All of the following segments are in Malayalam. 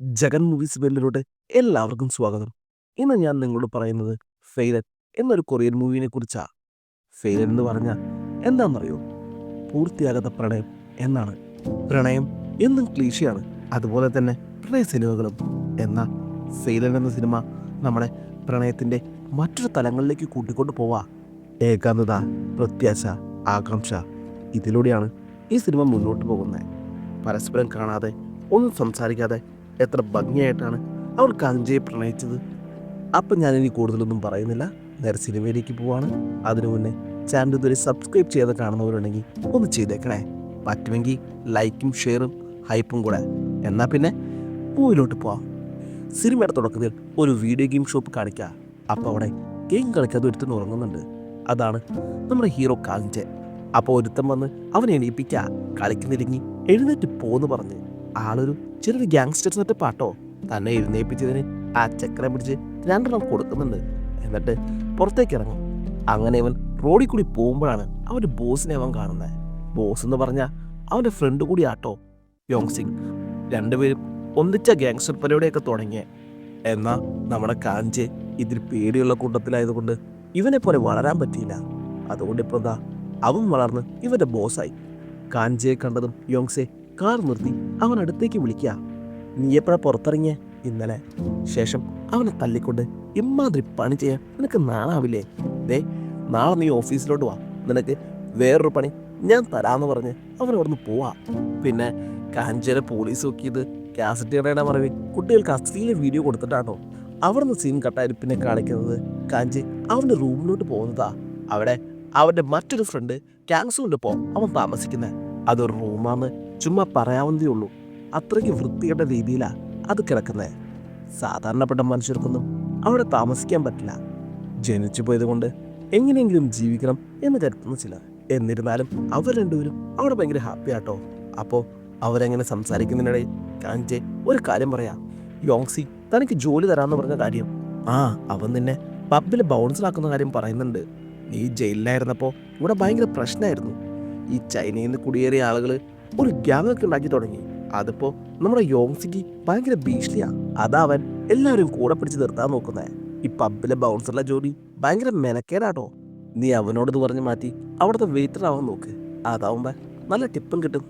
ജഗൻ മൂവീസ് വേൾഡിലോട്ട് എല്ലാവർക്കും സ്വാഗതം. ഇന്ന് ഞാൻ നിങ്ങളോട് പറയുന്നത് ഫെയിലർ എന്നൊരു കൊറിയൻ മൂവിനെ കുറിച്ചാണ് ഫെയിലർ എന്ന് പറഞ്ഞാൽ എന്താണെന്നറിയോ പൂർത്തിയാകാത്ത പ്രണയം എന്നാണ്. പ്രണയം എന്നും ക്ലീശയാണ്. അതുപോലെ തന്നെ പ്രണയ സിനിമകളും. എന്നാൽ ഫെയിലർ എന്ന സിനിമ നമ്മുടെ പ്രണയത്തിന്റെ മറ്റൊരു തലങ്ങളിലേക്ക് കൂട്ടിക്കൊണ്ട് പോവാ. ഏകാന്തത പ്രത്യാശ ആകാംക്ഷ ഇതിലൂടെയാണ് ഈ സിനിമ മുന്നോട്ട് പോകുന്നത്. പരസ്പരം കാണാതെ ഒന്നും സംസാരിക്കാതെ എത്ര ഭംഗിയായിട്ടാണ് അവൾ കാഞ്ചയെ പ്രണയിച്ചത്. അപ്പം ഞാനിനി കൂടുതലൊന്നും പറയുന്നില്ല. നേരെ സിനിമയിലേക്ക് പോവാണ്. അതിനു മുന്നേ ചാനൽ ഇതുവരെ സബ്സ്ക്രൈബ് ചെയ്ത് കാണുന്നവരുണ്ടെങ്കിൽ ഒന്ന് ചെയ്തേക്കണേ. പറ്റുമെങ്കിൽ ലൈക്കും ഷെയറും ഹൈപ്പും കൂടെ. എന്നാൽ പിന്നെ മൂവിലോട്ട് പോവാം. സിനിമയുടെ തുടക്കത്തിൽ ഒരു വീഡിയോ ഗെയിം ഷോപ്പ് കാണിക്കുക അപ്പോൾ അവിടെ ഗെയിം കളിക്കാതെ ഒരുത്തൻ ഉറങ്ങുന്നുണ്ട്. അതാണ് നമ്മുടെ ഹീറോ കാഞ്ചെ. അപ്പോൾ ഒരുത്തൻ വന്ന് അവനെ എണീപ്പിക്കുക കളിക്കുന്നില്ലെങ്കിൽ എഴുന്നേറ്റ് പോന്ന് പറഞ്ഞ് ആളൊരു ചെറിയൊരു ഗ്യാങ്സ്റ്റർ എന്നിട്ട് പാട്ടോ? തന്നെ എഴുന്നേൽപ്പിച്ചതിന് ആ ചക്രം പിടിച്ച് രണ്ടെണ്ണം കൊടുക്കുന്നുണ്ട്. എന്നിട്ട് പുറത്തേക്ക് ഇറങ്ങും. അങ്ങനെ ഇവൻ റോഡിൽ കൂടി പോകുമ്പോഴാണ് അവന്റെ ബോസിനെ അവൻ കാണുന്നത്. ബോസ് എന്ന് പറഞ്ഞാൽ അവന്റെ ഫ്രണ്ട് കൂടി ആട്ടോ യോങ് സിംഗ് രണ്ടുപേരും ഒന്നിച്ച ഗ്യാങ്സ്റ്റർ പരിപാടിയൊക്കെ തുടങ്ങിയ. എന്നാൽ നമ്മുടെ കാഞ്ച് ഇതിൽ പേടിയുള്ള കൂട്ടത്തിലായതുകൊണ്ട് ഇവനെ പോലെ വളരാൻ പറ്റിയില്ല. അതുകൊണ്ട് ഇപ്പോൾ എന്താ അവൻ വളർന്ന് ഇവന്റെ ബോസായി കാഞ്ചയെ കണ്ടതും യോങ്സെ കാർ നിർത്തി അവൻ അടുത്തേക്ക് വിളിക്കുക. നീ എപ്പോഴാ പുറത്തിറങ്ങിയ? ഇന്നലെ. ശേഷം അവനെ തല്ലിക്കൊണ്ട് ഇമ്മാതിരി പണി ചെയ്യാൻ നിനക്ക് നാണാവില്ലേ? ദേ നാളെ നീ ഓഫീസിലോട്ട് വാ. നിനക്ക് വേറൊരു പണി ഞാൻ തരാമെന്ന് പറഞ്ഞ് അവൻ അവിടുന്ന് പോവാ. പിന്നെ കാഞ്ചേരെ പോലീസ് നോക്കിയത് കാസറ്റ് കടയുടെ മറവിൽ കുട്ടികൾക്ക് അശ്ലീല വീഡിയോ കൊടുത്തിട്ടാണോ? അവിടുന്ന് സീൻ കട്ടായി പിന്നെ കാണിക്കുന്നത് കാഞ്ചി അവന്റെ റൂമിലോട്ട് പോകുന്നതാ. അവിടെ അവന്റെ മറ്റൊരു ഫ്രണ്ട് ക്യാങ്സുണ്ട് പോ അവൻ താമസിക്കുന്നത് അതൊരു റൂമാന്ന് ചുമ്മാ പറയാവുന്നതേ ഉള്ളൂ. അത്രയ്ക്ക് വൃത്തിയുടെ രീതിയിലാണ് അത് കിടക്കുന്നത് സാധാരണപ്പെട്ട മനുഷ്യർക്കൊന്നും അവിടെ താമസിക്കാൻ പറ്റില്ല. ജനിച്ചു പോയത് കൊണ്ട് എങ്ങനെയെങ്കിലും ജീവിക്കണം എന്ന് കരുതുന്ന ചിലർ. എന്നിരുന്നാലും അവർ രണ്ടുപേരും അവിടെ ഭയങ്കര ഹാപ്പി ആട്ടോ. അപ്പോൾ അവരെങ്ങനെ സംസാരിക്കുന്നതിനിടയിൽ കാഞ്ചെ ഒരു കാര്യം പറയാം. യോങ്സി തനിക്ക് ജോലി തരാമെന്ന് പറഞ്ഞ കാര്യം. ആ അവൻ നിന്നെ പബ്ബിൽ ബൗൺസറാക്കുന്ന കാര്യം പറയുന്നുണ്ട്. നീ ജയിലിലായിരുന്നപ്പോൾ ഇവിടെ ഭയങ്കര പ്രശ്നമായിരുന്നു ഈ ചൈനയിൽ നിന്ന് കുടിയേറിയ ആളുകൾ ഒരു ഗ്യാങ് ഒക്കെ ഉണ്ടാക്കി തുടങ്ങി. അതിപ്പോ നമ്മുടെ യോങ്സിക്ക് ഭയങ്കര ഭീഷണിയാ. അതാവൻ എല്ലാവരും കൂടെ പിടിച്ച് നിർത്താൻ നോക്കുന്നത് ഈ പബ്ബിലെ ബൗൺസറിലെ ജോലി ഭയങ്കര മെനക്കേടാട്ടോ. നീ അവനോട് ഇത് പറഞ്ഞ് മാറ്റി അവിടുത്തെ വെയിറ്റർ ആവാൻ നോക്ക്. അതാവുമ്പോ നല്ല ടിപ്പും കിട്ടും.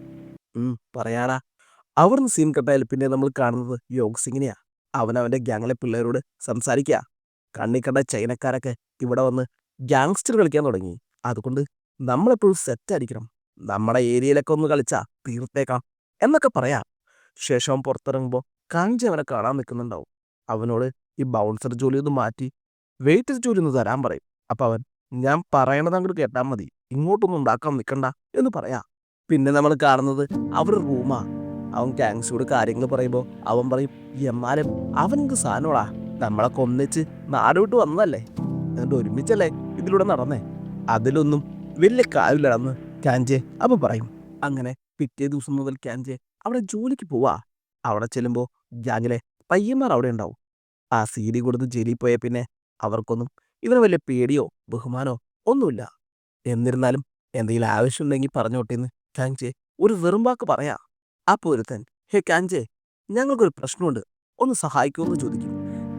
പറയാടാ. അവിടുന്ന് സീൻ കട്ടായാൽ പിന്നെ നമ്മൾ കാണുന്നത് യോഗ് സിംഗിനെയാ അവൻ അവന്റെ ഗ്യാങ്ങിലെ പിള്ളേരോട് സംസാരിക്കുക കണ്ട ചൈനക്കാരൊക്കെ ഇവിടെ വന്ന് ഗ്യാങ്സ്റ്റർ കളിക്കാൻ തുടങ്ങി. അതുകൊണ്ട് നമ്മളെപ്പോഴും സെറ്റ് ആയിരിക്കണം. നമ്മുടെ ഏരിയയിലൊക്കെ ഒന്ന് കളിച്ചാ തീർത്തേക്കാം എന്നൊക്കെ പറയാം. ശേഷം പുറത്തിറങ്ങുമ്പോൾ കാഞ്ചി അവനെ കാണാൻ നിൽക്കുന്നുണ്ടാവും അവനോട് ഈ ബൗൺസർ ജോലി ഒന്ന് മാറ്റി വെയിറ്റർ ജോലി ഒന്ന് തരാൻ പറയും. അപ്പം അവൻ ഞാൻ പറയണത് അങ്ങോട്ട് കേട്ടാൽ മതി. ഇങ്ങോട്ടൊന്നും ഉണ്ടാക്കാൻ നിൽക്കണ്ട എന്ന് പറയാം. പിന്നെ നമ്മൾ കാണുന്നത് അവരുടെ റൂമാ അവൻ ഗാങ്സിയോട് കാര്യങ്ങൾ പറയുമ്പോൾ അവൻ പറയും എമ്മാരും അവനെന്ത് സാധനോടാ. നമ്മളൊക്കെ ഒന്നിച്ച് നാടുവിട്ട് വന്നതല്ലേ? എന്നിട്ട് ഒരുമിച്ചല്ലേ ഇതിലൂടെ നടന്നേ? അതിലൊന്നും വലിയ കാര്യമില്ലടന്ന് കാഞ്ചെ അപ്പൊ പറയും. അങ്ങനെ പിറ്റേ ദിവസം മുതൽ കാഞ്ചെ അവിടെ ജോലിക്ക് പോവാ. അവിടെ ചെല്ലുമ്പോൾ ഗ്യാങ്ങിലെ പയ്യന്മാർ അവിടെ ഉണ്ടാവും. ആ സി ഡി കൊടുത്ത് ജയിലിൽ പോയ പിന്നെ അവർക്കൊന്നും ഇവന് വലിയ പേടിയോ ബഹുമാനോ ഒന്നുമില്ല. എന്നിരുന്നാലും എന്തെങ്കിലും ആവശ്യമുണ്ടെങ്കിൽ പറഞ്ഞോട്ടേന്ന് കാഞ്ചെ ഒരു വെറും വാക്ക് പറയാ. അപ്പോൾ ഒരുത്തൻ ഹേ കാഞ്ചെ ഞങ്ങൾക്കൊരു പ്രശ്നമുണ്ട്. ഒന്ന് സഹായിക്കുമെന്ന് ചോദിക്കും.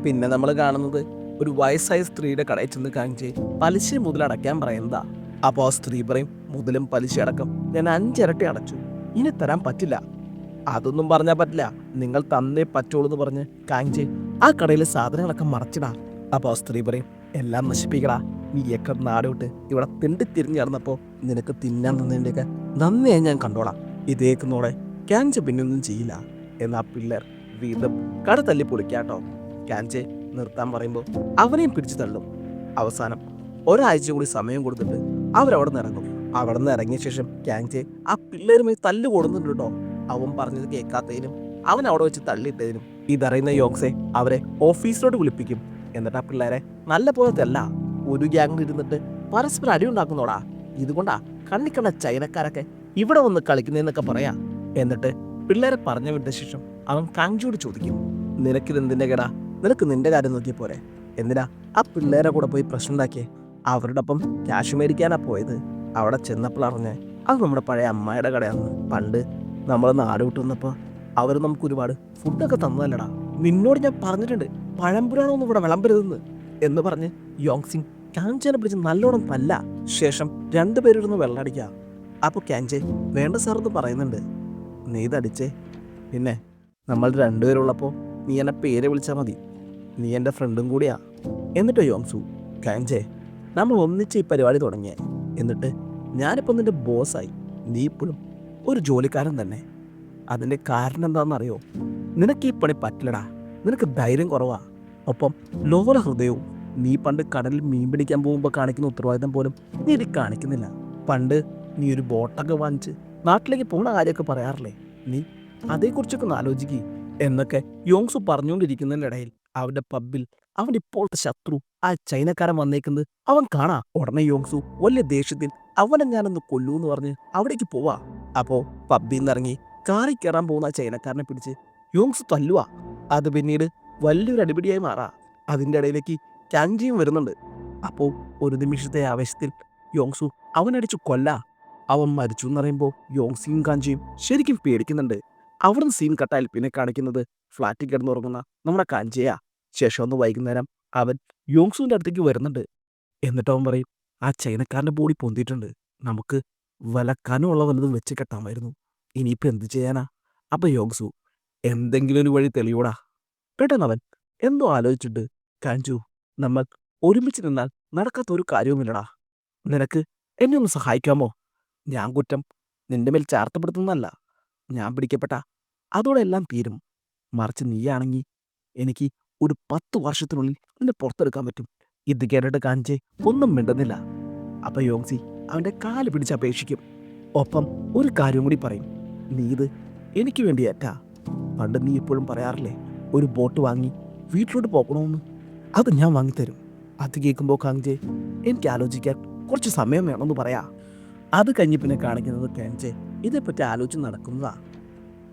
പിന്നെ നമ്മൾ കാണുന്നത് ഒരു വയസ്സായ സ്ത്രീയുടെ കടയിൽ ചെന്ന് കാഞ്ചെ പലിശ മുതലടയ്ക്കാൻ പറയുന്നതാ. അപ്പോൾ ആ സ്ത്രീ പറയും മുതലും പലിശ അടക്കം ഞാൻ അഞ്ചിരട്ടി അടച്ചു. ഇനി തരാൻ പറ്റില്ല. അതൊന്നും പറഞ്ഞാൽ പറ്റില്ല. നിങ്ങൾ തന്നേ പറ്റുള്ളൂ എന്ന് പറഞ്ഞ് കാഞ്ചെ ആ കടയിലെ സാധനങ്ങളൊക്കെ മറച്ചിടാ. അപ്പോൾ സ്ത്രീ പറയും എല്ലാം നശിപ്പിക്കടാ. നീയൊക്കെ നാടോട്ട് ഇവിടെ തിണ്ടി തിരിഞ്ഞു നടന്നപ്പോൾ നിനക്ക് തിന്നാൻ തന്നതിന്റെയൊക്കെ നന്ദിയായി ഞാൻ കണ്ടോളാം. ഇതേക്കുന്നോടെ കാഞ്ചെ പിന്നൊന്നും ചെയ്യില്ല. എന്നാ പിള്ളേർ വീണ്ടും കട തല്ലി പൊളിക്കാട്ടോ കാഞ്ചെ നിർത്താൻ പറയുമ്പോൾ അവനെയും പിടിച്ചു തള്ളും. അവസാനം ഒരാഴ്ച കൂടി സമയം കൊടുത്തിട്ട് അവരവിടെ നിന്ന് ഇറങ്ങും. അവിടെ നിന്ന് ഇറങ്ങിയ ശേഷം ക്യാങ്ചെ ആ പിള്ളേരുമായി തല്ല് കൊടുന്നുണ്ട് കേട്ടോ അവൻ പറഞ്ഞത് കേൾക്കാത്തതിനും അവൻ അവിടെ വെച്ച് തള്ളിയിട്ടതിനും. ഇതറിയുന്ന യോക്സെ അവരെ ഓഫീസിലോട്ട് വിളിപ്പിക്കും. എന്നിട്ട് ആ പിള്ളേരെ നല്ല പോലത്തെ അല്ല ഒരു ഗ്യാങ്ങിൽ ഇരുന്നിട്ട് പരസ്പരം അടി ഉണ്ടാക്കുന്നോടാ. ഇതുകൊണ്ടാ കണ്ണിക്കണ്ട ചൈനക്കാരൊക്കെ ഇവിടെ വന്ന് കളിക്കുന്നതെന്നൊക്കെ പറയാ. എന്നിട്ട് പിള്ളേരെ പറഞ്ഞു വിട്ട ശേഷം അവൻ കാഞ്ചോട് ചോദിക്കും നിനക്കിതെന്തിന്റെ കേടാ നിനക്ക് നിന്റെ കാര്യം നോക്കിയ പോരെ. എന്തിനാ ആ പിള്ളേരെ കൂടെ പോയി പ്രശ്നം ഉണ്ടാക്കിയേ? അവരുടെ ഒപ്പം ക്യാഷ് മേടിക്കാനാ പോയത്. അവിടെ ചെന്നപ്പോൾ അറിഞ്ഞേ അത് നമ്മുടെ പഴയ അമ്മായിയുടെ കടയാണ് പണ്ട് നമ്മൾ നാട് വിട്ട് വന്നപ്പോൾ അവർ നമുക്ക് ഒരുപാട് ഫുഡൊക്കെ തന്നതല്ലടാ. നിന്നോട് ഞാൻ പറഞ്ഞിട്ടുണ്ട് പഴംപുരാണൊന്നും ഇവിടെ വിളമ്പരുതെന്ന് എന്ന് പറഞ്ഞ് യോങ് സിംഗ് കാഞ്ചനെ പിടിച്ച് നല്ലോണം തല്ല. ശേഷം രണ്ടുപേരിരുന്ന് വെള്ളമടിക്കുക അപ്പോൾ ക്യാൻചെ വേണ്ട സാറെന്ന് പറയുന്നുണ്ട്. നീ ഇതടിച്ചേ പിന്നെ നമ്മൾ രണ്ടുപേരുള്ളപ്പോൾ നീ എന്നെ പേര് വിളിച്ചാൽ മതി. നീ എന്റെ ഫ്രണ്ടും കൂടിയാ. എന്നിട്ടോ യോങ്സു കാഞ്ചേ നമ്മൾ ഒന്നിച്ച് ഈ പരിപാടി തുടങ്ങിയേ. എന്നിട്ട് ഞാനിപ്പോൾ നിന്റെ ബോസായി. നീ ഇപ്പോഴും ഒരു ജോലിക്കാരൻ തന്നെ. അതിന്റെ കാരണം എന്താണെന്നറിയോ? നിനക്ക് ഈ പണി പറ്റില്ലടാ. നിനക്ക് ധൈര്യം കുറവാ. ഒപ്പം ലോല ഹൃദയവും നീ പണ്ട് കടലിൽ മീൻ പിടിക്കാൻ പോകുമ്പോൾ കാണിക്കുന്ന ഉത്തരവാദിത്തം പോലും നീ ഇത് കാണിക്കുന്നില്ല. പണ്ട് നീ ഒരു ബോട്ടൊക്കെ വാങ്ങിച്ച് നാട്ടിലേക്ക് പോകുന്ന കാര്യമൊക്കെ പറയാറില്ലേ? നീ അതേക്കുറിച്ചൊക്കെ ഒന്ന് ആലോചിക്കുക എന്നൊക്കെ യോങ്സു പറഞ്ഞുകൊണ്ടിരിക്കുന്നതിനിടയിൽ അവരുടെ പബ്ബിൽ അവന്റെ ഇപ്പോഴത്തെ ശത്രു. ആ ചൈനക്കാരൻ വന്നേക്കുന്നത് അവൻ കാണാ. ഉടനെ യോങ്സു വലിയ ദേഷ്യത്തിൽ അവനെ ഞാനൊന്ന് കൊല്ലൂന്ന് പറഞ്ഞ് അവിടേക്ക് പോവാ. അപ്പോ പബ്ബിൽ നിന്നിറങ്ങി കാറി കയറാൻ പോകുന്ന ആ ചൈനക്കാരനെ പിടിച്ച് യോങ്സു തല്ലുവാ. അത് പിന്നീട് വലിയൊരു അടിപിടിയായി മാറാ. അതിന്റെ ഇടയിലേക്ക് ചാഞ്ചിയും വരുന്നുണ്ട്. അപ്പോ ഒരു നിമിഷത്തെ ആവേശത്തിൽ യോങ്സു അവനടിച്ചു കൊല്ല. അവൻ മരിച്ചു എന്ന് പറയുമ്പോൾ യോങ്സിയും കാഞ്ചിയും ശരിക്കും പേടിക്കുന്നുണ്ട്. അവിടുന്ന് സീൻ കട്ടായാൽ പിന്നെ കാണിക്കുന്നത് ഫ്ലാറ്റിൽ കിടന്നുറങ്ങുന്ന നമ്മുടെ കാഞ്ചിയാ ശേഷം ഒന്ന് വൈകുന്നേരം അവൻ യോങ്സുവിന്റെ അടുത്തേക്ക് വരുന്നുണ്ട്. എന്നിട്ട് അവൻ പറയും ആ ചൈനക്കാരന്റെ ബോഡി പൊന്തിയിട്ടുണ്ട്. നമുക്ക് വലക്കാനുമുള്ള വല്ലതും വെച്ച് കെട്ടാമായിരുന്നു. ഇനിയിപ്പോൾ എന്ത് ചെയ്യാനാ? അപ്പോൾ യോങ്സു എന്തെങ്കിലും ഒരു വഴി തെളിയൂടാ. പെട്ടെന്ന് അവൻ എന്തോ ആലോചിച്ചിട്ട്? കാഞ്ചു നമ്മൾ ഒരുമിച്ച് നിന്നാൽ നടക്കാത്ത ഒരു കാര്യവുമില്ലടാ. നിനക്ക് എന്നെ ഒന്ന് സഹായിക്കാമോ? ഞാൻ കുറ്റം നിന്റെ മേൽ ചാർത്തപ്പെടുത്തുന്നതല്ല. ഞാൻ പിടിക്കപ്പെട്ട അതോടെ എല്ലാം തീരും. മറിച്ച് നീയാണെങ്കിൽ എനിക്ക് ഒരു പത്ത് വർഷത്തിനുള്ളിൽ നിന്നെ പുറത്തെടുക്കാൻ പറ്റും. ഇത് കേട്ടിട്ട് കാഞ്ചെ? ഒന്നും മിണ്ടുന്നില്ല. അപ്പൊ യോങ്സി അവന്റെ കാൽ പിടിച്ച് അപേക്ഷിക്കും. ഒപ്പം ഒരു കാര്യം കൂടി പറയും. നീ ഇത് എനിക്ക് വേണ്ടി ഏറ്റാ. പണ്ട് നീ ഇപ്പോഴും പറയാറില്ലേ ഒരു ബോട്ട് വാങ്ങി വീട്ടിലോട്ട് പോകണമെന്ന് അത് ഞാൻ വാങ്ങിത്തരും. അത് കേൾക്കുമ്പോൾ കാഞ്ചെ എനിക്ക് ആലോചിക്കാൻ കുറച്ച് സമയം വേണമെന്ന് പറയാ. അത് കഴിഞ്ഞ് പിന്നെ കാണിക്കുന്നത് കാഞ്ചെ ഇതേപ്പറ്റി ആലോചിച്ച് നടക്കുന്നതാ.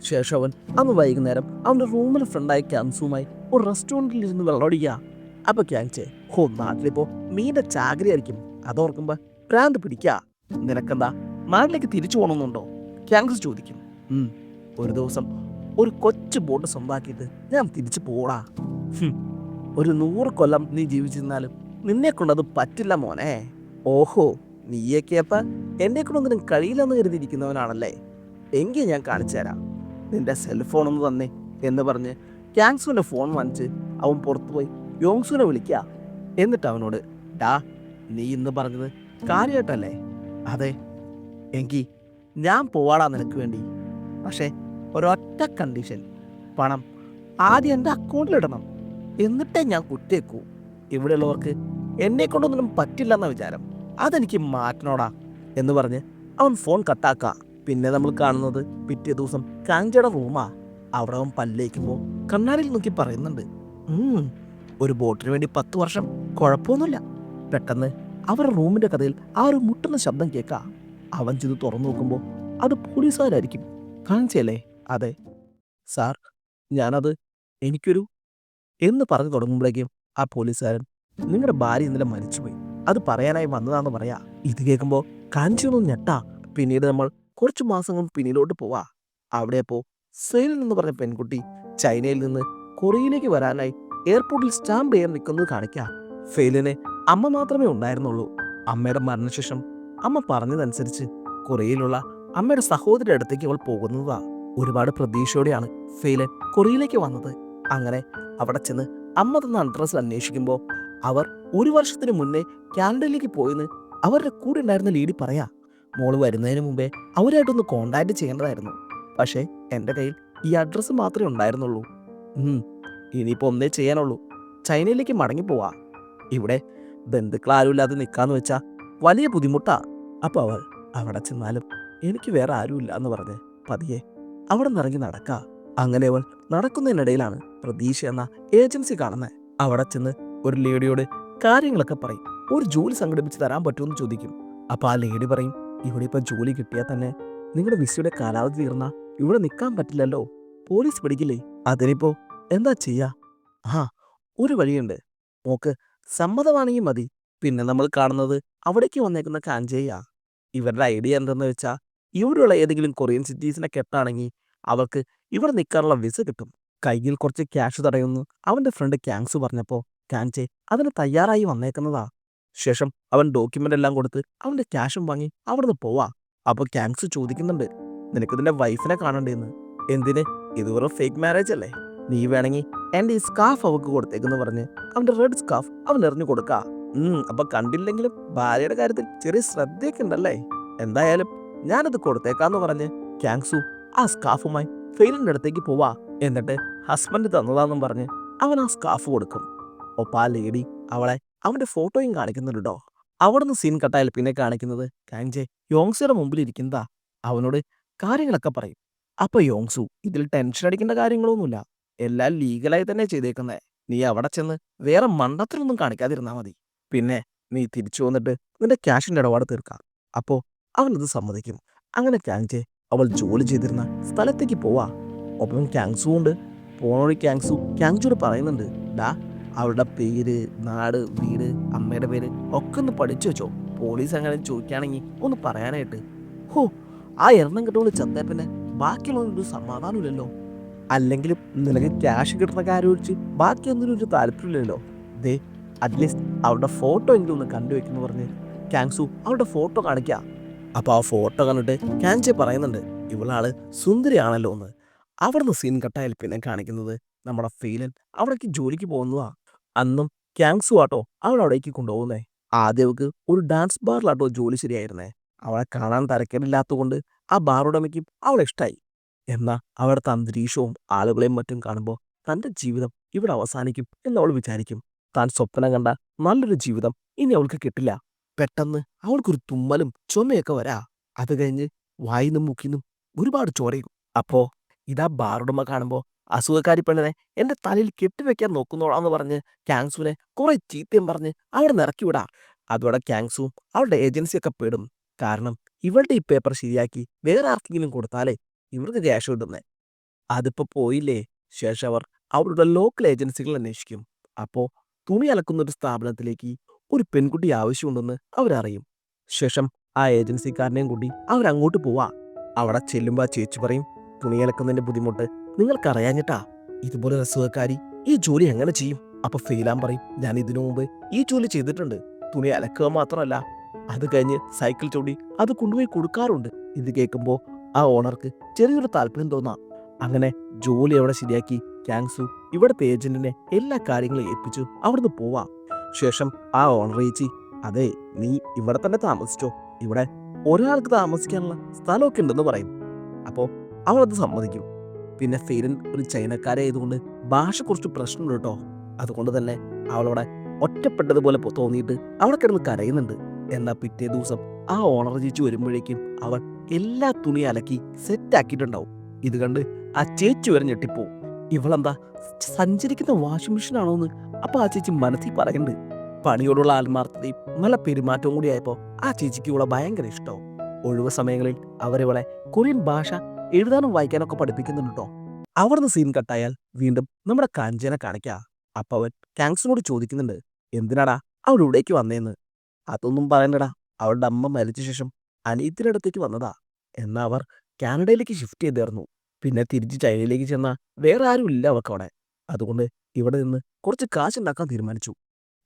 ശേഷം അവൻ അന്ന് വൈകുന്നേരം അവന്റെ റൂമിലെ ഫ്രണ്ടായ ക്യാൻസുമായി ഒരു റെസ്റ്റോറന്റിൽ ഇരുന്ന് വെള്ളമടിക്കുക. അപ്പൊ ക്യാൻസെ ഹോ നാട്ടിലിപ്പോ മീന്റെ ചാകരയായിരിക്കും അതോർക്കുമ്പോ ഭ്രാന്ത് പിടിക്കുക നിനക്കെന്താ നാട്ടിലേക്ക് തിരിച്ചു പോകണമെന്നുണ്ടോ ക്യാങ്സ് ചോദിക്കും. ഒരു ദിവസം ഒരു കൊച്ചു ബോട്ട് സ്വന്തമാക്കിയിട്ട് ഞാൻ തിരിച്ചു പോടാ. ഒരു നൂറ് കൊല്ലം നീ ജീവിച്ചിരുന്നാലും നിന്നെ കൊണ്ടത് പറ്റില്ല മോനെ. ഓഹോ നീയൊക്കെ അപ്പ എന്നെ കൊണ്ടൊന്നിനും കഴിയില്ലെന്ന് കരുതിയിരിക്കുന്നവനാണല്ലേ. എങ്കിൽ ഞാൻ കാണിച്ചു തരാം നിന്റെ സെൽഫോൺ ഒന്ന് തന്നെ എന്ന് പറഞ്ഞ് ക്യാങ്സുവിന്റെ ഫോൺ വാങ്ങിച്ച് അവൻ പുറത്തുപോയി യോങ്സുവിനെ വിളിക്കുക എന്നിട്ട് അവനോട് ഡാ നീ ഇന്ന് പറഞ്ഞത് കാര്യമായിട്ടല്ലേ അതെ. എങ്കിൽ ഞാൻ പോവാടാ നിനക്ക് വേണ്ടി. പക്ഷേ ഒരൊറ്റ കണ്ടീഷൻ പണം. ആദ്യം എന്റെ അക്കൗണ്ടിലിടണം എന്നിട്ടേ ഞാൻ കുറ്റേക്കൂ ഇവിടെയുള്ളവർക്ക് എന്നെ കൊണ്ടൊന്നും പറ്റില്ലെന്ന വിചാരം. അതെനിക്ക് മാറ്റണോടാ. എന്ന് പറഞ്ഞ് അവൻ ഫോൺ കട്ടാക്കുക പിന്നെ നമ്മൾ കാണുന്നത് പിറ്റേ ദിവസം കാഞ്ചട റൂമാ. അവിടെ അവൻ പല്ലേക്കുമ്പോൾ കണ്ണാടിയിൽ നോക്കി പറയുന്നുണ്ട്. "ഉം, ഒരു ബോട്ടിന് വേണ്ടി പത്ത് വർഷം കുഴപ്പമൊന്നുമില്ല. പെട്ടെന്ന് അവരുടെ റൂമിന്റെ കഥയിൽ ആ ഒരു മുട്ടുന്ന ശബ്ദം കേൾക്കാം. അവൻ ചെയ്ത് തുറന്നു നോക്കുമ്പോൾ അത് പോലീസുകാരായിരിക്കും. കാണിച്ചല്ലേ അതെ. സാർ ഞാനത് എനിക്കൊരു എന്ന് പറഞ്ഞു തുടങ്ങുമ്പോഴേക്കും ആ പോലീസുകാരൻ നിങ്ങളുടെ ഭാര്യ ഇന്നലെ മരിച്ചുപോയി. അത് പറയാനായി വന്നതാണെന്ന് പറയാ. ഇത് കേൾക്കുമ്പോൾ കാഞ്ചിയൊന്നും ഞെട്ടാ. പിന്നീട് നമ്മൾ കുറച്ച് മാസങ്ങൾ പിന്നിലോട്ട് പോവാ. അവിടെ അപ്പോൾ സെയിലിൽ എന്ന് പറഞ്ഞ പെൺകുട്ടി ചൈനയിൽ നിന്ന് കൊറിയയിലേക്ക് വരാനായി എയർപോർട്ടിൽ സ്റ്റാമ്പ് ചെയ്യാൻ നിൽക്കുന്നത് കാണിക്കാം. ഫെയിലിനെ അമ്മ മാത്രമേ ഉണ്ടായിരുന്നുള്ളൂ. അമ്മയുടെ മരണശേഷം അമ്മ പറഞ്ഞതനുസരിച്ച് കൊറിയയിലുള്ള അമ്മയുടെ സഹോദരിയുടെ അടുത്തേക്ക് അവൾ പോകുന്നതാ. ഒരുപാട് പ്രതീക്ഷയോടെയാണ് ഫെയിലൻ കൊറിയയിലേക്ക് വന്നത്. അങ്ങനെ അവിടെ ചെന്ന് അമ്മ തന്ന അഡ്രസ്സിൽ അന്വേഷിക്കുമ്പോൾ അവർ ഒരു വർഷത്തിന് മുന്നേ കാനഡയിലേക്ക് പോയെന്ന് അവരുടെ കൂടെ ഉണ്ടായിരുന്ന ലീഡി പറയാ. മോൾ വരുന്നതിന് മുമ്പേ അവരായിട്ടൊന്ന് കോണ്ടാക്ട് ചെയ്യേണ്ടതായിരുന്നു. പക്ഷേ എന്റെ കയ്യിൽ ഈ അഡ്രസ്സ് മാത്രമേ ഉണ്ടായിരുന്നുള്ളൂ. ഇനിയിപ്പോൾ ഒന്നേ ചെയ്യാനുള്ളൂ. ചൈനയിലേക്ക് മടങ്ങിപ്പോവാ ഇവിടെ ബന്ധുക്കൾ ആരുമില്ലാതെ നിൽക്കാന്ന് വെച്ചാൽ വലിയ ബുദ്ധിമുട്ടാ. അപ്പോൾ അവൾ അവിടെ ചെന്നാലും എനിക്ക് വേറെ ആരുമില്ല എന്ന് പറഞ്ഞ് പതിയെ അവിടെ നിറങ്ങി നടക്കാം. അങ്ങനെ അവൾ നടക്കുന്നതിനിടയിലാണ് പ്രതീക്ഷ എന്ന ഏജൻസി കാണുന്നത് അവിടെ ചെന്ന് ഒരു ലേഡിയോട് കാര്യങ്ങളൊക്കെ പറയും. ഒരു ജോലി സംഘടിപ്പിച്ച് തരാൻ പറ്റുമെന്ന് ചോദിക്കും. അപ്പോൾ ആ ലേഡി പറയും ഇവിടെ ഇപ്പം ജോലി കിട്ടിയാൽ തന്നെ നിങ്ങളുടെ വിസയുടെ കാലാവധി തീർന്നാ ഇവിടെ നിൽക്കാൻ പറ്റില്ലല്ലോ. പോലീസ് പിടിക്കില്ലേ? അതിനിപ്പോ എന്താ ചെയ്യാ? ആ ഒരു വഴിയുണ്ട്. മോക്ക് സമ്മതമാണെങ്കിൽ മതി. പിന്നെ നമ്മൾ കാണുന്നത് അവിടേക്ക് വന്നേക്കുന്ന കാഞ്ചേയ ഇവരുടെ ഐഡിയ എന്തെന്ന് വെച്ചാൽ ഇവിടെയുള്ള ഏതെങ്കിലും കൊറിയൻ സിറ്റീസിനെ കെട്ടാണെങ്കിൽ അവർക്ക് ഇവിടെ നിൽക്കാനുള്ള വിസ കിട്ടും. കയ്യിൽ കുറച്ച് ക്യാഷ് തടയുന്നു. അവന്റെ ഫ്രണ്ട് ക്യാങ്സ് പറഞ്ഞപ്പോൾ കാഞ്ചെ അതിന് തയ്യാറായി വന്നേക്കുന്നതാ. ശേഷം അവൻ ഡോക്യുമെന്റ് എല്ലാം കൊടുത്ത് അവന്റെ ക്യാഷും വാങ്ങി അവിടുന്ന് പോവാ. അപ്പൊ ക്യാങ്സ് ചോദിക്കുന്നുണ്ട് നിനക്കിതിന്റെ വൈഫിനെ കാണണ്ടേന്ന്? എന്തിന്? ഇത് വെറും ഫേക്ക് മാരേജ് അല്ലേ? നീ വേണമെങ്കിൽ എന്റെ ഈ സ്കാഫ് അവക്ക് കൊടുത്തേക്കെന്ന് പറഞ്ഞ് അവന്റെ റെഡ് സ്കാഫ് അവൻ എറിഞ്ഞു കൊടുക്കാ. ഉം അപ്പൊ കണ്ടില്ലെങ്കിലും ഭാര്യയുടെ കാര്യത്തിൽ ചെറിയ ശ്രദ്ധയൊക്കെ ഉണ്ടല്ലേ? എന്തായാലും ഞാനത് കൊടുത്തേക്കാന്ന് പറഞ്ഞ് ക്യാങ്സു ആ സ്കാഫുമായി ഫെയിലിന്റെ അടുത്തേക്ക് പോവാ. എന്നിട്ട് ഹസ്ബൻഡ് തന്നതാന്നും പറഞ്ഞ് അവൻ ആ സ്കാഫ് കൊടുക്കും. ഒപ്പം ആ ലേഡി അവളെ അവന്റെ ഫോട്ടോയും കാണിക്കുന്നുണ്ടോ? അവിടുന്ന് സീൻ കട്ടായാൽ പിന്നെ കാണിക്കുന്നത് കാഞ്ചെ യോങ്സിയുടെ മുമ്പിൽ ഇരിക്കുന്നതാ. അവനോട് കാര്യങ്ങളൊക്കെ പറയും. അപ്പൊ യോങ്സു ഇതിൽ ടെൻഷൻ അടിക്കേണ്ട കാര്യങ്ങളൊന്നുമില്ല. എല്ലാം ലീഗലായി തന്നെ ചെയ്തേക്കുന്നേ. നീ അവിടെ ചെന്ന് വേറെ മണ്ടത്തിലൊന്നും കാണിക്കാതിരുന്നാ മതി. പിന്നെ നീ തിരിച്ചു വന്നിട്ട് നിന്റെ ക്യാഷിന്റെ ഇടപാട് തീർക്കാം. അപ്പോ അവനത് സമ്മതിക്കും. അങ്ങനെ ക്യാങ്ചെ അവൾ ജോലി ചെയ്തിരുന്ന സ്ഥലത്തേക്ക് പോവാ. ഒപ്പം ക്യാങ്സു ഉണ്ട് പോണോഴി ക്യാങ്സു ക്യാങ്ചോട് പറയുന്നുണ്ട് ഡാ അവളുടെ പേര് നാട് വീട് അമ്മയുടെ പേര് ഒക്കെ ഒന്ന് പഠിച്ചു വെച്ചോ. പോലീസ് അങ്ങനെ ചോദിക്കുകയാണെങ്കിൽ ഒന്ന് പറയാനായിട്ട്. ഹോ ആ എണ്ണം കിട്ടുമ്പോൾ ചത്തേ പിന്നെ ബാക്കിയുള്ളതൊരു സമാധാനമില്ലല്ലോ അല്ലെങ്കിൽ നിനക്ക് ക്യാഷ് കിട്ടുന്ന കാര്യം ഒഴിച്ച് ബാക്കിയൊന്നിനും ഒരു താല്പര്യമില്ലല്ലോ ദേ അറ്റ്ലീസ്റ്റ് അവരുടെ ഫോട്ടോ എങ്കിലും ഒന്ന് കണ്ടുവെക്കുന്നു പറഞ്ഞ് ക്യാങ്സു അവരുടെ ഫോട്ടോ കാണിക്കുക അപ്പോൾ ആ ഫോട്ടോ കണ്ടിട്ട് ക്യാൻചെ പറയുന്നുണ്ട് ഇവളാൾ സുന്ദരിയാണല്ലോ എന്ന് അവിടുന്ന് സീൻ കട്ടായാൽ പിന്നെ കാണിക്കുന്നത് നമ്മുടെ ഫീലൻ അവിടേക്ക് ജോലിക്ക് പോകുന്നതാ. അന്നും ക്യാങ്സു ആട്ടോ അവൾ അവിടേക്ക് കൊണ്ടുപോകുന്നേ. ആദ്യവക്ക് ഒരു ഡാൻസ് ബാറിലാട്ടോ ജോലി ശരിയായിരുന്നേ. അവളെ കാണാൻ തരക്കേടില്ലാത്തതുകൊണ്ട് ആ ബാർ ഉടമയ്ക്കും അവളെ ഇഷ്ടമായി എന്നാൽ അവിടുത്തെ അന്തരീക്ഷവും ആളുകളെയും മറ്റും കാണുമ്പോൾ തന്റെ ജീവിതം ഇവിടെ അവസാനിക്കും എന്നവൾ വിചാരിക്കും. താൻ സ്വപ്നം കണ്ട നല്ലൊരു ജീവിതം ഇനി അവൾക്ക് കിട്ടില്ല. പെട്ടെന്ന് അവൾക്കൊരു തുമ്മലും ചുമയൊക്കെ വരാ. അത് കഴിഞ്ഞ് വായിന്നും മുക്കിന്നും ഒരുപാട് ചോരയും. അപ്പോ ഇതാ ബാറുടമ കാണുമ്പോ അസുഖക്കാരി പെണ്ണിനെ എന്റെ തലയിൽ കെട്ടിവെക്കാൻ നോക്കുന്നോളാന്ന് പറഞ്ഞ് ക്യാങ്സുവിനെ കുറെ ചീത്തയും പറഞ്ഞ് അവിടെ നിറക്കി വിടാ. അതോടെ ക്യാങ്സുവും അവളുടെ ഏജൻസിയൊക്കെ പെടും. കാരണം ഇവളുടെ ഈ പേപ്പർ ശരിയാക്കി വേറെ ആർക്കെങ്കിലും കൊടുത്താലേ ഇവർക്ക് ക്യാഷ് കിട്ടുന്നേ. അതിപ്പോ പോയില്ലേ? ശേഷം അവർ അവരുടെ ലോക്കൽ ഏജൻസികൾ അന്വേഷിക്കും. അപ്പോൾ തുണി അലക്കുന്ന ഒരു സ്ഥാപനത്തിലേക്ക് ഒരു പെൺകുട്ടി ആവശ്യമുണ്ടെന്ന് അവരറിയും. ശേഷം ആ ഏജൻസിക്കാരനെയും കൂടി അവരങ്ങോട്ട് പോവാ. അവിടെ ചെല്ലുമ്പോൾ ചേച്ചി പറയും തുണി അലക്കുന്നതിന്റെ ബുദ്ധിമുട്ട് നിങ്ങൾക്കറിയാഞ്ഞിട്ടാ? ഇതുപോലെ രസകാരി ഈ ജോലി എങ്ങനെ ചെയ്യും? അപ്പൊ ഫെയിലാൻ പറയും ഞാൻ ഇതിനു മുമ്പ് ഈ ജോലി ചെയ്തിട്ടുണ്ട്. തുണി അലക്കുക മാത്രമല്ല. അത് കഴിഞ്ഞ് സൈക്കിൾ ചൂടി അത് കൊണ്ടുപോയി കൊടുക്കാറുണ്ട്. ഇത് കേൾക്കുമ്പോൾ ആ ഓണർക്ക് ചെറിയൊരു താല്പര്യം തോന്നാം. അങ്ങനെ ജോലി അവിടെ ശരിയാക്കി ക്യാങ്സു ഇവിടുത്തെ ഏജന്റിനെ എല്ലാ കാര്യങ്ങളും ഏൽപ്പിച്ചു അവിടുന്ന് പോവാം. ശേഷം ആ ഓണർ ചേച്ചി അതെ നീ ഇവിടെ തന്നെ താമസിച്ചോ. ഇവിടെ ഒരാൾക്ക് താമസിക്കാനുള്ള സ്ഥലമൊക്കെ ഉണ്ടെന്ന് പറയും. അപ്പോൾ അവളത് സമ്മതിക്കും. പിന്നെ ഫെയിലൻ ഒരു ചൈനക്കാരായതുകൊണ്ട് ഭാഷ കുറച്ച് പ്രശ്നമുണ്ട് കേട്ടോ. അതുകൊണ്ട് തന്നെ അവളവിടെ ഒറ്റപ്പെട്ടതുപോലെ തോന്നിയിട്ട് അവിടെ കിടന്ന് കരയുന്നുണ്ട്. എന്നാൽ പിറ്റേ ദിവസം ആ ഓണർ ചേച്ചി വരുമ്പോഴേക്കും അവൾ എല്ലാ തുണി അലക്കി സെറ്റാക്കിയിട്ടുണ്ടാവും ഇത് കണ്ട് ആ ചേച്ചി വരെ ഞെട്ടിപ്പോവും ഇവളെന്താ സഞ്ചരിക്കുന്ന വാഷിംഗ് മെഷീൻ ആണോന്ന് അപ്പൊ ആ ചേച്ചി മനസ്സിൽ പറയുന്നുണ്ട്. പണിയോടുള്ള ആത്മാർത്ഥതയും നല്ല പെരുമാറ്റവും കൂടി ആയപ്പോ ആ ചേച്ചിക്ക് ഇവളെ ഭയങ്കര ഇഷ്ടവും. ഒഴിവ് സമയങ്ങളിൽ അവരിവളെ കൊറിയൻ ഭാഷ എഴുതാനും വായിക്കാനൊക്കെ പഠിപ്പിക്കുന്നുണ്ട് കേട്ടോ അവിടുന്ന് സീൻ കട്ടായാൽ വീണ്ടും നമ്മുടെ കാഞ്ചനെ കാണിക്കാം. അപ്പൊ അവൻ ക്യാങ്സിനോട് ചോദിക്കുന്നുണ്ട് എന്തിനാടാ അവൾ ഇവിടേക്ക് വന്നേന്ന്? അതൊന്നും പറയണ്ടടാ. അവളുടെ അമ്മ മരിച്ച ശേഷം അനിയത്തിന്റെ അടുത്തേക്ക് വന്നതാ. എന്നാ അവർ കാനഡയിലേക്ക് ഷിഫ്റ്റ് ചെയ്തായിരുന്നു പിന്നെ തിരിച്ച് ചൈനയിലേക്ക് ചെന്ന വേറെ ആരും ഇല്ല അവർക്ക് അവിടെ. അതുകൊണ്ട് ഇവിടെ നിന്ന് കുറച്ച് കാശുണ്ടാക്കാൻ തീരുമാനിച്ചു.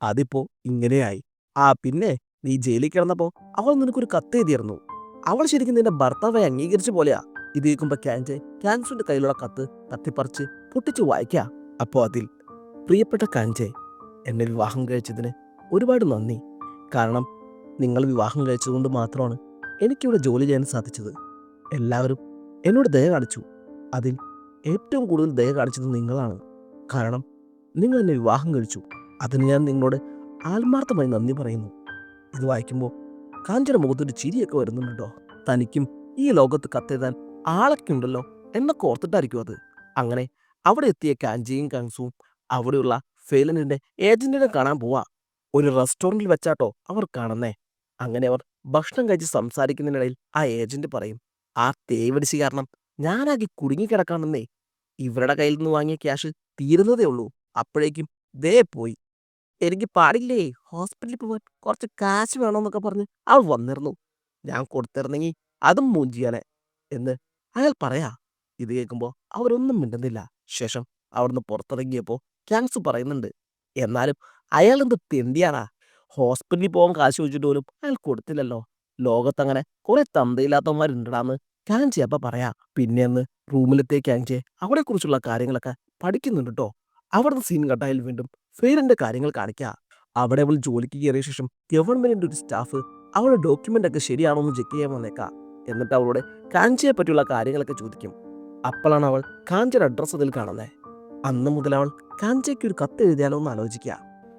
അതിപ്പോ ഇങ്ങനെയായി. ആ പിന്നെ നീ ജയിലിൽ കിടന്നപ്പോ അവൾ നിനക്കൊരു കത്ത് എഴുതിയിരുന്നു. അവൾ ശരിക്കും നിന്റെ ഭർത്താവായി അംഗീകരിച്ച പോലെയാ. ഇത് കേൾക്കുമ്പോൾ ക്യാൻജെ ക്യാൻസുവിന്റെ കയ്യിലുള്ള കത്ത് തട്ടിപ്പറിച്ച് പൊട്ടിച്ച് വായിക്കുക അപ്പോൾ അതിൽ പ്രിയപ്പെട്ട കാഞ്ചെ എന്നെ വിവാഹം കഴിച്ചതിന് ഒരുപാട് നന്ദി. കാരണം നിങ്ങൾ വിവാഹം കഴിച്ചതുകൊണ്ട് മാത്രമാണ് എനിക്കിവിടെ ജോലി ചെയ്യാൻ സാധിച്ചത്. എല്ലാവരും എന്നോട് ദയ കാണിച്ചു. അതിൽ ഏറ്റവും കൂടുതൽ ദയ കാണിച്ചത് നിങ്ങളാണ്. കാരണം നിങ്ങൾ എന്നെ വിവാഹം കഴിച്ചു. അതിന് ഞാൻ നിങ്ങളോട് ആത്മാർത്ഥമായി നന്ദി പറയുന്നു. ഇത് വായിക്കുമ്പോൾ കാഞ്ചന മുഖത്തൊരു ചിരിയൊക്കെ വരുന്നുണ്ടോ? തനിക്കും ഈ ലോകത്ത് കത്തെഴുതാൻ ആളൊക്കെ ഉണ്ടല്ലോ എന്നൊക്കെ ഓർത്തിട്ടായിരിക്കും അത്. അങ്ങനെ അവിടെ എത്തിയ കാഞ്ചിയും കങ്സും അവിടെയുള്ള ഫെയിലനിന്റെ ഏജന്റിനെ കാണാൻ പോവാ. ഒരു റെസ്റ്റോറന്റിൽ വെച്ചാട്ടോ അവർ കാണുന്നേ. അങ്ങനെ അവർ ഭക്ഷണം കഴിച്ച് സംസാരിക്കുന്നതിനിടയിൽ ആ ഏജന്റ് പറയും ആ തേവടിച്ച് കാരണം ഞാനാകെ കുടുങ്ങിക്കിടക്കാണെന്നേ. ഇവരുടെ കയ്യിൽ നിന്ന് വാങ്ങിയ ക്യാഷ് തീരുന്നതേ ഉള്ളൂ. അപ്പോഴേക്കും ദേ പോയി. എനിക്ക് പാടില്ലേ? ഹോസ്പിറ്റലിൽ പോകാൻ കുറച്ച് കാശ് വേണമെന്നൊക്കെ പറഞ്ഞ് അവൾ വന്നിരുന്നു. ഞാൻ കൊടുത്തിരുന്നെങ്കിൽ അതും മൂഞ്ചിയാനെ എന്ന് അയാൾ പറയാ ഇത് കേൾക്കുമ്പോൾ അവരൊന്നും മിണ്ടുന്നില്ല. ശേഷം അവിടുന്ന് പുറത്തിറങ്ങിയപ്പോൾ ക്യാങ്സ് പറയുന്നുണ്ട് എന്നാലും അയാൾ എന്ത് തെണ്ടിയാണാ ഹോസ്പിറ്റലിൽ പോകാൻ കാശ് ചോദിച്ചിട്ട് പോലും അയാൾ കൊടുത്തില്ലല്ലോ. ലോകത്തങ്ങനെ കുറെ തന്തയില്ലാത്തവന്മാരുണ്ടാന്ന് ക്യാങ്ചി അപ്പം പറയാ. പിന്നെ അന്ന് റൂമിലെത്തിയ ക്യാങ്ചെ അവിടെ കുറിച്ചുള്ള കാര്യങ്ങളൊക്കെ പഠിക്കുന്നുണ്ട് കേട്ടോ അവിടുന്ന് സീൻ കട്ടായാൽ വീണ്ടും ഫെയിലിന്റെ കാര്യങ്ങൾ കാണിക്കുക അവിടെ അവൾ ജോലിക്ക് കയറിയ ശേഷം ഗവൺമെന്റിന്റെ ഒരു സ്റ്റാഫ് അവളുടെ ഡോക്യുമെന്റ് ഒക്കെ ശരിയാണോ എന്ന് ചെക്ക് ചെയ്യാൻ വന്നേക്കാം. എന്നിട്ട് അവളോട് കാഞ്ചിയെ പറ്റിയുള്ള കാര്യങ്ങളൊക്കെ ചോദിക്കും. അപ്പോഴാണ് അവൾ കാഞ്ചിയുടെ അഡ്രസ്സ് അതിൽ കാണുന്നത് അന്ന് മുതൽ അവൾ കാഞ്ചയ്ക്ക് ഒരു കത്ത് എഴുതിയാലോ എന്ന് ആലോചിക്കുക.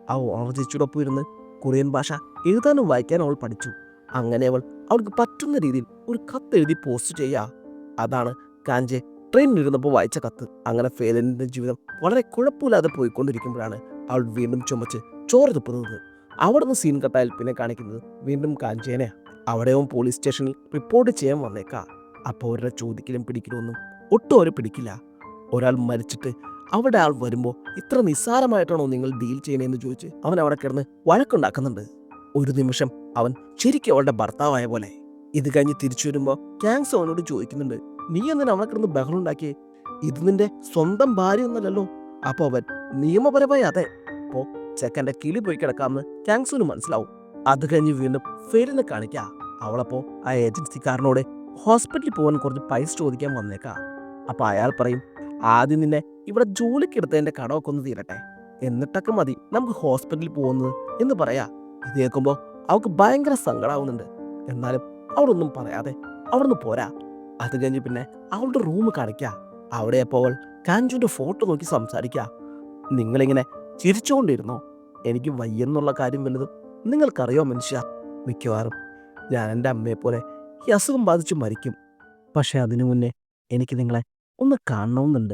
ആ ഓണർ ഇരുന്ന് കൊറിയൻ ഭാഷ എഴുതാനും വായിക്കാനും അവൾ പഠിച്ചു. അങ്ങനെ അവൾ അവൾക്ക് പറ്റുന്ന രീതിയിൽ ഒരു കത്ത് എഴുതി പോസ്റ്റ് ചെയ്യുക. അതാണ് കാഞ്ചെ ട്രെയിനിലിരുന്നപ്പോൾ വായിച്ച കത്ത്. അങ്ങനെ ഫേലന്റെ ജീവിതം വളരെ കുഴപ്പമില്ലാതെ പോയിക്കൊണ്ടിരിക്കുമ്പോഴാണ് അവൾ വീണ്ടും ചുമച്ച് ചോര തുപ്പുന്നത് അവിടുന്ന് സീൻ കട്ടായാൽ പിന്നെ കാണിക്കുന്നത് വീണ്ടും കാഞ്ചേനെ അവിടെയും പോലീസ് സ്റ്റേഷനിൽ റിപ്പോർട്ട് ചെയ്യാൻ വന്നേക്കാം. അപ്പോൾ അവരുടെ ചോദിക്കലും പിടിക്കലൊന്നും ഒട്ടും അവരെ പിടിക്കില്ല. ഒരാൾ മരിച്ചിട്ട് അവിടെ ആൾ വരുമ്പോൾ ഇത്ര നിസ്സാരമായിട്ടാണോ നിങ്ങൾ ഡീൽ ചെയ്യണേന്ന് ചോദിച്ച് അവൻ അവിടെ കിടന്ന് വഴക്കുണ്ടാക്കുന്നുണ്ട്. ഒരു നിമിഷം അവൻ ശരിക്കും അവളുടെ ഭർത്താവായ പോലെ. ഇത് കഴിഞ്ഞ് തിരിച്ചു വരുമ്പോൾ ക്യാങ്സ് അവനോട് ചോദിക്കുന്നുണ്ട് നീ എന്തിനാ അവളെ കിടന്ന് ബഹളം ഇത് നിന്റെ സ്വന്തം ഭാര്യ ഒന്നല്ലല്ലോ. അപ്പോൾ അവൻ നിയമപരമായി അതെ. അപ്പോൾ ചെക്കന്റെ കിളി പോയി കിടക്കാമെന്ന് ക്യാങ്സോന് മനസ്സിലാവും. അത് കഴിഞ്ഞ് വീണ്ടും ഫെയിലിനെ കാണിക്കാം. അവളപ്പോൾ ആ ഏജൻസിക്കാരനോട് ഹോസ്പിറ്റലിൽ പോകാൻ കുറച്ച് പൈസ ചോദിക്കാൻ വന്നേക്കാം. അപ്പോൾ അയാൾ പറയും ആദ്യം നിന്നെ ഇവിടെ ജോലിക്ക് എടുത്തതിന്റെ കടമൊക്കെ ഒന്ന് തീരട്ടെ. എന്നിട്ടൊക്കെ മതി നമുക്ക് ഹോസ്പിറ്റലിൽ പോകുന്നത് എന്ന് പറയാ. ഇത് കേൾക്കുമ്പോൾ അവൾക്ക് ഭയങ്കര സങ്കടമാവുന്നുണ്ട് എന്നാലും അവളൊന്നും പറയാതെ അവിടുന്ന് പോരാ. അത് കഴിഞ്ഞ് പിന്നെ അവളുടെ റൂം കാണിക്കുക അവിടെ അപ്പോൾ അവൾ കാഞ്ചുവിന്റെ ഫോട്ടോ നോക്കി സംസാരിക്കുക നിങ്ങളിങ്ങനെ ചിരിച്ചുകൊണ്ടിരുന്നോ എനിക്ക് വയ്യെന്നുള്ള കാര്യം വലുതും നിങ്ങൾക്കറിയോ മനുഷ്യ? മിക്കവാറും ഞാൻ എന്റെ അമ്മയെപ്പോലെ ഈ അസുഖം ബാധിച്ചു മരിക്കും. പക്ഷെ അതിനു മുന്നേ എനിക്ക് നിങ്ങളെ ഒന്ന് കാണണമെന്നുണ്ട്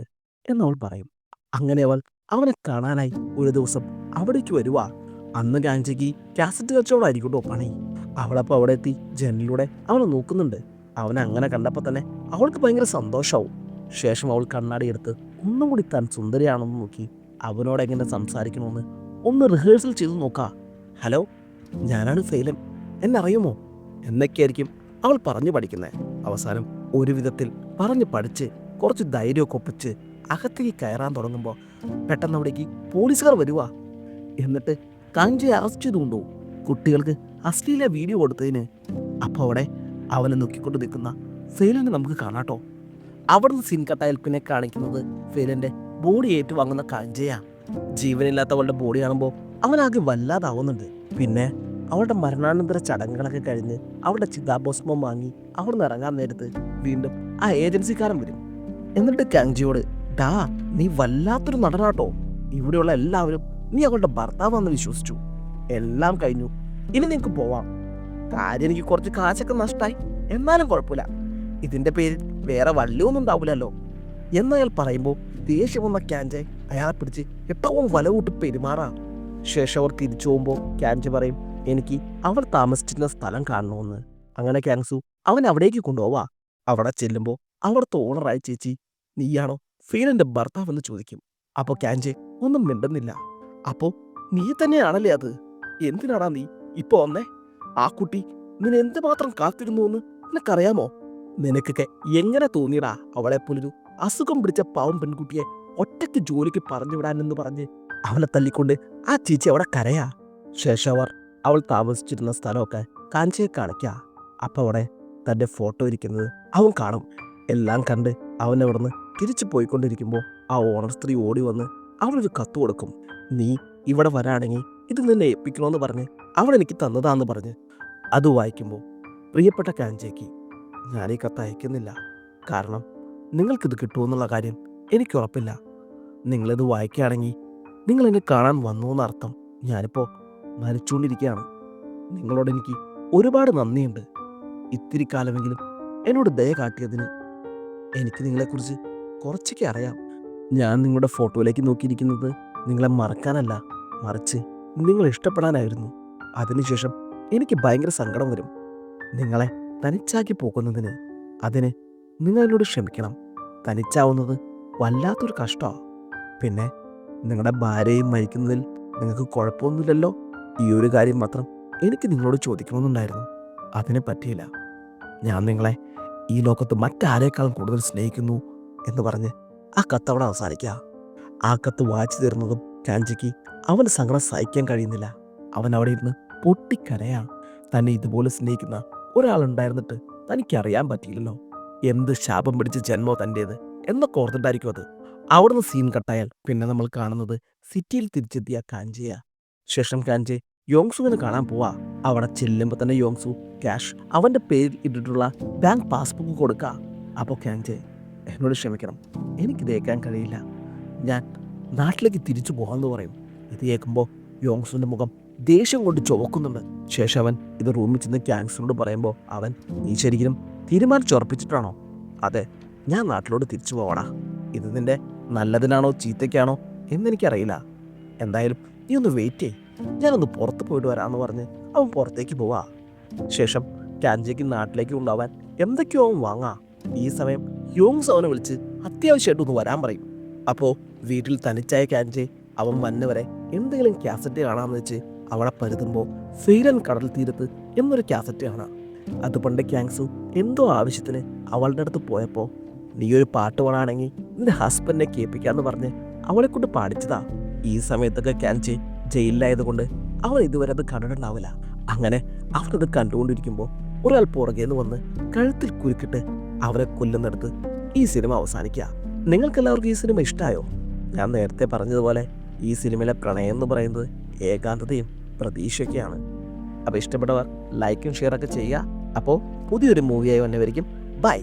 എന്നവൾ പറയും. അങ്ങനെ അവൾ അവനെ കാണാനായി ഒരു ദിവസം അവിടേക്ക് വരുവാ. അന്ന് ഗാന്ധിജിക്ക് കാസറ്റ് കച്ചവടമായിരിക്കും കേട്ടോ പണി. അവളപ്പോൾ അവിടെ എത്തി ജനലിലൂടെ അവനെ നോക്കുന്നുണ്ട്. അവൻ അങ്ങനെ കണ്ടപ്പോൾ തന്നെ അവൾക്ക് ഭയങ്കര സന്തോഷമാവും ശേഷം അവൾ കണ്ണാടി എടുത്ത് ഒന്നും കൂടി താൻ സുന്ദരിയാണെന്ന് നോക്കി അവനോട് എങ്ങനെ സംസാരിക്കണമെന്ന് ഒന്ന് റിഹേഴ്സൽ ചെയ്ത് നോക്കാ. ഹലോ ഞാനാണ് ഫെയിലൻ എന്നറിയുമോ? എന്നൊക്കെയായിരിക്കും അവൾ പറഞ്ഞു പഠിക്കുന്നത് അവസാനം ഒരു വിധത്തിൽ പറഞ്ഞു പഠിച്ച് കുറച്ച് ധൈര്യമൊക്കെ ഒപ്പിച്ച് അകത്തേക്ക് കയറാൻ തുടങ്ങുമ്പോൾ പെട്ടെന്ന് അവിടേക്ക് പോലീസുകാർ വരുക എന്നിട്ട് കാഞ്ചയെ അറസ്റ്റ് ചെയ്തുകൊണ്ടു. കുട്ടികൾക്ക് അശ്ലീല വീഡിയോ കൊടുത്തതിന് അപ്പോൾ അവിടെ അവനെ നോക്കിക്കൊണ്ട് നിൽക്കുന്ന സെയിലിനെ നമുക്ക് കാണാട്ടോ അവിടുന്ന് സീൻ കട്ടായാൽ പിന്നെ കാണിക്കുന്നത് സെയിലിന്റെ ബോഡി ഏറ്റുവാങ്ങുന്ന കാഞ്ചയാണ് ജീവനില്ലാത്തവളുടെ ബോഡി കാണുമ്പോൾ അവനാകെ വല്ലാതാവുന്നുണ്ട്. പിന്നെ അവളുടെ മരണാനന്തര ചടങ്ങുകളൊക്കെ കഴിഞ്ഞ് അവളുടെ ചിതാഭോസ്മം വാങ്ങി അവിടുന്ന് ഇറങ്ങാൻ നേരത്ത് വീണ്ടും ആ ഏജൻസിക്കാരൻ വരും. എന്നിട്ട് കാങ്ജിയോട് ഡാ നീ വല്ലാത്തൊരു നടനാട്ടോ. ഇവിടെയുള്ള എല്ലാവരും നീ അവളുടെ ഭർത്താവാന്ന് വിശ്വസിച്ചു. എല്ലാം കഴിഞ്ഞു. ഇനി നിനക്ക് പോവാം. കാര്യം എനിക്ക് കുറച്ച് കാശൊക്കെ നഷ്ടമായി എന്നാലും കുഴപ്പമില്ല. ഇതിന്റെ പേരിൽ വേറെ വള്ളിയൊന്നും ഉണ്ടാവില്ലല്ലോ. എന്നയാൾ പറയുമ്പോൾ ദേഷ്യം വന്ന ക്യാൻജെ അയാളെ പിടിച്ച് എപ്പോഴും വലവൂട്ട് പെരുമാറാ. ശേഷം അവർ തിരിച്ചു പോകുമ്പോൾ ക്യാൻജെ പറയും എനിക്ക് അവൾ താമസിച്ചിരുന്ന സ്ഥലം കാണണമെന്ന് അങ്ങനെ ക്യാൻസു അവൻ അവിടേക്ക് കൊണ്ടുപോവാ. അവിടെ ചെല്ലുമ്പോൾ അവിടുത്തെ ഓണറായ ചേച്ചി നീയാണോ ഫീലിന്റെ ഭർത്താവെന്ന് ചോദിക്കും. അപ്പോൾ ക്യാൻജെ ഒന്നും മിണ്ടുന്നില്ല. അപ്പോൾ നീ തന്നെയാണല്ലേ അത്? എന്തിനാടാ നീ ഇപ്പോൾ വന്നേ? ആ കുട്ടി നിന്നെ എന്തുമാത്രം കാത്തിരുന്നു എന്ന് നിനക്കറിയാമോ? നിനക്കൊക്കെ എങ്ങനെ തോന്നിയടാ അവളെപ്പോലൊരു അസുഖം പിടിച്ച പാവം പെൺകുട്ടിയെ ഒറ്റയ്ക്ക് ജോലിക്ക് പറഞ്ഞു വിടാനെന്ന് പറഞ്ഞ് അവളെ തല്ലിക്കൊണ്ട് ആ ചേച്ചി അവിടെ കരയാ. ശേഷം അവർ അവൾ താമസിച്ചിരുന്ന സ്ഥലമൊക്കെ കാഞ്ചിയെ കാണിക്കുക അപ്പോൾ അവിടെ തന്റെ ഫോട്ടോ ഇരിക്കുന്നത് അവൻ കാണും. എല്ലാം കണ്ട് അവൻ അവിടുന്ന് തിരിച്ചു പോയിക്കൊണ്ടിരിക്കുമ്പോൾ ആ ഓണർ സ്ത്രീ ഓടി വന്ന് അവളൊരു കത്ത് കൊടുക്കും. നീ ഇവിടെ വരാണെങ്കിൽ ഇത് നിന്നെ ഏൽപ്പിക്കണമെന്ന് പറഞ്ഞ് അവൾ എനിക്ക് തന്നതാന്ന് പറഞ്ഞ് അത് വായിക്കുമ്പോൾ പ്രിയപ്പെട്ട കാഞ്ചേക്ക് ഞാൻ ഈ കത്ത് അയക്കുന്നില്ല. കാരണം നിങ്ങൾക്കിത് കിട്ടുമെന്നുള്ള കാര്യം എനിക്ക് ഉറപ്പില്ല. നിങ്ങളിത് വായിക്കുകയാണെങ്കിൽ നിങ്ങൾ എന്നെ കാണാൻ വന്നു എന്നർത്ഥം ഞാനിപ്പോൾ മരിച്ചുകൊണ്ടിരിക്കുകയാണ് നിങ്ങളോട് എനിക്ക് ഒരുപാട് നന്ദിയുണ്ട്. ഇത്തിരി കാലമെങ്കിലും എന്നോട് ദയ കാട്ടിയതിന് എനിക്ക് നിങ്ങളെക്കുറിച്ച് കുറച്ചൊക്കെ അറിയാം. ഞാൻ നിങ്ങളുടെ ഫോട്ടോയിലേക്ക് നോക്കിയിരിക്കുന്നത് നിങ്ങളെ മറക്കാനല്ല മറിച്ച് നിങ്ങളെ ഇഷ്ടപ്പെടാനായിരുന്നു. അതിനുശേഷം എനിക്ക് ഭയങ്കര സങ്കടം വരും. നിങ്ങളെ തനിച്ചാക്കി പോകുന്നതിന് അതിന് നിങ്ങൾ എന്നോട് ക്ഷമിക്കണം. തനിച്ചാവുന്നത് വല്ലാത്തൊരു കഷ്ടമാണ് പിന്നെ നിങ്ങളുടെ ഭാര്യയും മരിക്കുന്നതിൽ നിങ്ങൾക്ക് കുഴപ്പമൊന്നുമില്ലല്ലോ? ഈ ഒരു കാര്യം മാത്രം എനിക്ക് നിങ്ങളോട് ചോദിക്കണമെന്നുണ്ടായിരുന്നു. അതിനെ പറ്റിയില്ല. ഞാൻ നിങ്ങളെ ഈ ലോകത്ത് മറ്റാരേക്കാളും കൂടുതൽ സ്നേഹിക്കുന്നു എന്ന് പറഞ്ഞ് ആ കത്ത് അവിടെ അവസാനിക്കുക. ആ കത്ത് വായിച്ചു തീർന്നതും കാഞ്ചിക്ക് അവന്റെ സങ്കടം സഹിക്കാൻ കഴിയുന്നില്ല. അവൻ അവിടെ ഇരുന്ന് പൊട്ടിക്കരയാണ്. തന്നെ ഇതുപോലെ സ്നേഹിക്കുന്ന ഒരാളുണ്ടായിരുന്നിട്ട് തനിക്കറിയാൻ പറ്റിയില്ലല്ലോ. എന്ത് ശാപം പിടിച്ച ജന്മോ തന്റേത് എന്നൊക്കെ ഓർത്തിട്ടായിരിക്കും അത്. അവിടുന്ന് സീൻ കട്ടായാൽ പിന്നെ നമ്മൾ കാണുന്നത് സിറ്റിയിൽ തിരിച്ചെത്തിയ കാഞ്ചിയ. ശേഷം കാഞ്ചെ യോങ്സുവിനെ കാണാൻ പോവാ. അവിടെ ചെല്ലുമ്പോൾ തന്നെ യോങ്സു ക്യാഷ് അവന്റെ പേരിൽ ഇട്ടിട്ടുള്ള ബാങ്ക് പാസ്ബുക്ക് കൊടുക്കുക അപ്പോൾ കാഞ്ചെ എന്നോട് ക്ഷമിക്കണം. എനിക്ക് തേക്കാൻ കഴിയില്ല. ഞാൻ നാട്ടിലേക്ക് തിരിച്ചു പോകാമെന്ന് പറയും. ഇത് കേൾക്കുമ്പോൾ യോങ്സുവിന്റെ മുഖം ദേഷ്യം കൊണ്ട് ചുവക്കുന്നുണ്ട്. ശേഷം അവൻ ഇത് റൂമിൽ ചെന്ന് ക്യാങ്സിനോട് പറയുമ്പോൾ അവൻ നീ ശരിക്കും തീരുമാനിച്ചുറപ്പിച്ചിട്ടാണോ? അതെ ഞാൻ നാട്ടിലോട്ട് തിരിച്ചു പോവണ ഇത് നിന്റെ നല്ലതിനാണോ ചീത്തയ്ക്കാണോ എന്നെനിക്കറിയില്ല. എന്തായാലും നീ ഒന്ന് വെയിറ്റ് ചെയ് ഞാനൊന്ന് പുറത്ത് പോയിട്ട് വരാമെന്ന് പറഞ്ഞ് അവൻ പുറത്തേക്ക് പോവാ. ശേഷം കാഞ്ചയ്ക്ക് നാട്ടിലേക്ക് ഉണ്ടാവാൻ എന്തൊക്കെയോ അവൻ വാങ്ങാ. ഈ സമയം യോങ്സ് അവനെ വിളിച്ച് അത്യാവശ്യമായിട്ടൊന്ന് വരാൻ പറയും. അപ്പോൾ വീട്ടിൽ തനിച്ചായ കാഞ്ചെ അവൻ വന്നവരെ എന്തെങ്കിലും കാസറ്റ് കാണാമെന്ന് വെച്ച് അവളെ പരുതുമ്പോൾ ഫെയിലൻ കടൽ തീരത്ത് എന്നൊരു കാസറ്റ് കാണാം. അത് പണ്ട് ക്യാങ്സു എന്തോ ആവശ്യത്തിന് അവളുടെ അടുത്ത് പോയപ്പോൾ നീ ഒരു പാട്ട് പാടാണെങ്കിൽ നിന്റെ ഹസ്ബൻഡിനെ കേൾപ്പിക്കാന്ന് പറഞ്ഞ് അവളെ കൊണ്ട് പാടിച്ചതാ. ഈ സമയത്തൊക്കെ ക്യാൻചെ ജയിലിലായതുകൊണ്ട് അവൾ ഇതുവരെ അത് കണ്ടിട്ടുണ്ടാവില്ല. അങ്ങനെ അവരത് കണ്ടുകൊണ്ടിരിക്കുമ്പോൾ ഒരാൾ പുറകേന്ന് വന്ന് കഴുത്തിൽ കുരുക്കിട്ട് അവരെ കൊല്ലുന്നിടത്ത് ഈ സിനിമ അവസാനിക്കുക നിങ്ങൾക്കെല്ലാവർക്കും ഈ സിനിമ ഇഷ്ടമായോ ഞാൻ നേരത്തെ പറഞ്ഞതുപോലെ ഈ സിനിമയിലെ പ്രണയം എന്ന് പറയുന്നത് ഏകാന്തതയും പ്രതീക്ഷയൊക്കെയാണ്. അപ്പോൾ ഇഷ്ടപ്പെട്ടവർ ലൈക്കും ഷെയറൊക്കെ ചെയ്യുക. അപ്പോൾ പുതിയൊരു മൂവിയായി വന്നവരിക്കും. ബൈ